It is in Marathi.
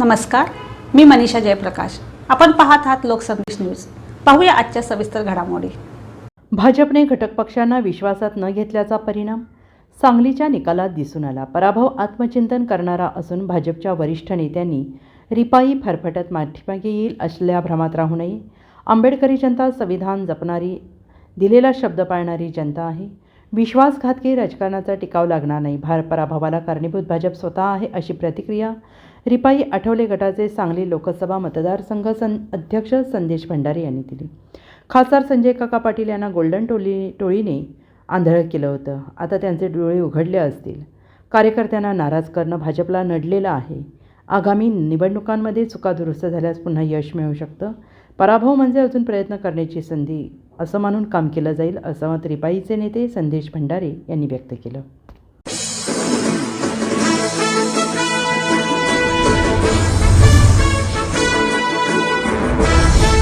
नमस्कार मी मनीषा जयप्रकाश. आपण पाहत आहात लोकसंदेश न्यूज. पाहूया आजच्या सविस्तर घडामोडी. भाजपने घटक पक्षांना विश्वासात न घेतल्याचा परिणाम? सांगलीच्या निकालात दिसून आला. पराभव आत्मचिंतन करणारा असून भाजपच्या वरिष्ठ नेत्यांनी रिपाई फरफटत पाठीमागे येईल असल्या भ्रमात राहू नये. आंबेडकरी जनता संविधान जपणारी दिलेला शब्द पाळणारी जनता आहे. विश्वासघातकी राजकारणाचा टिकाव लागणार नाही. भार पराभवाला कारणीभूत भाजप स्वतः आहे अशी प्रतिक्रिया रिपाई आठवले गटाचे सांगली लोकसभा मतदारसंघ सं अध्यक्ष संदेश भंडारे यांनी दिली. खासदार संजय काका पाटील यांना गोल्डन टोली टोळीने आंधळ केलं होतं. आता त्यांचे डोळे उघडले असतील. कार्यकर्त्यांना नाराज करणं भाजपला नडलेलं आहे. आगामी निवडणुकांमध्ये चुका दुरुस्त झाल्यास पुन्हा यश मिळू शकतं. पराभव म्हणजे अजून प्रयत्न करण्याची संधी असं मानून काम केलं जाईल असं मत रिपाईचे नेते संदेश भंडारे यांनी व्यक्त केलं.